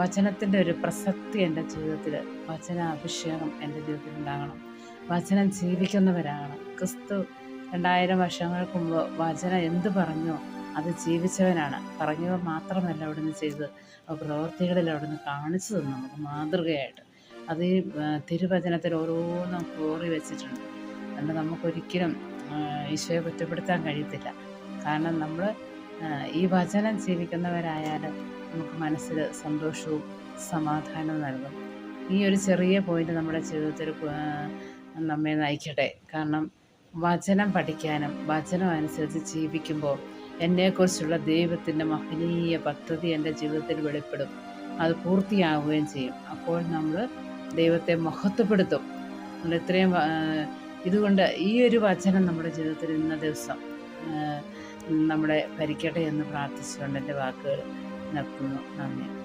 വചനത്തിന്റെ ഒരു പ്രസക്തി എന്റെ ജീവിതത്തിൽ വചന അഭിഷേകം എന്റെ ജീവിതത്തിൽ ഉണ്ടാകണം. വചനം ജീവിക്കുന്നവരാണ്. ക്രിസ്തു രണ്ടായിരം വർഷങ്ങൾക്ക് മുമ്പ് വചനം എന്ത് പറഞ്ഞോ അത് ജീവിച്ചവനാണ്. പറഞ്ഞവ മാത്രമല്ല അവിടുന്ന് ചെയ്ത് പ്രവൃത്തികളിൽ അവിടുന്ന് കാണിച്ചു തന്നു നമുക്ക് മാതൃകയായിട്ട്. അത് ഈ തിരുവചനത്തിൽ ഓരോന്നും കോറി വെച്ചിട്ടുണ്ട്. അതുകൊണ്ട് നമുക്കൊരിക്കലും ഈശോയെ കുറ്റപ്പെടുത്താൻ കഴിയത്തില്ല. കാരണം നമ്മൾ ഈ വചനം ജീവിക്കുന്നവരായാലും നമുക്ക് മനസ്സിൽ സന്തോഷവും സമാധാനവും നൽകും. ഈ ഒരു ചെറിയ പോയിന്റ് നമ്മുടെ ജീവിതത്തിൽ നമ്മെ നയിക്കട്ടെ. കാരണം വചനം പഠിക്കാനും വചനം അനുസരിച്ച് ജീവിക്കുമ്പോൾ എന്നെക്കുറിച്ചുള്ള ദൈവത്തിന്റെ മഹനീയ പദ്ധതി എന്റെ ജീവിതത്തിൽ വെളിപ്പെടും. അത് പൂർത്തിയാവുകയും ചെയ്യും. അപ്പോൾ നമ്മൾ ദൈവത്തെ മഹത്വപ്പെടുത്തും. നമ്മൾ ഇത്രയും ഇതുകൊണ്ട് ഈ ഒരു വചനം നമ്മുടെ ജീവിതത്തിൽ ഇന്ന ദിവസം നമ്മളെ ഭരിക്കട്ടെ എന്ന് പ്രാർത്ഥിച്ചുകൊണ്ട് എന്റെ വാക്കുകൾ നിർത്തുന്നു. നന്ദി.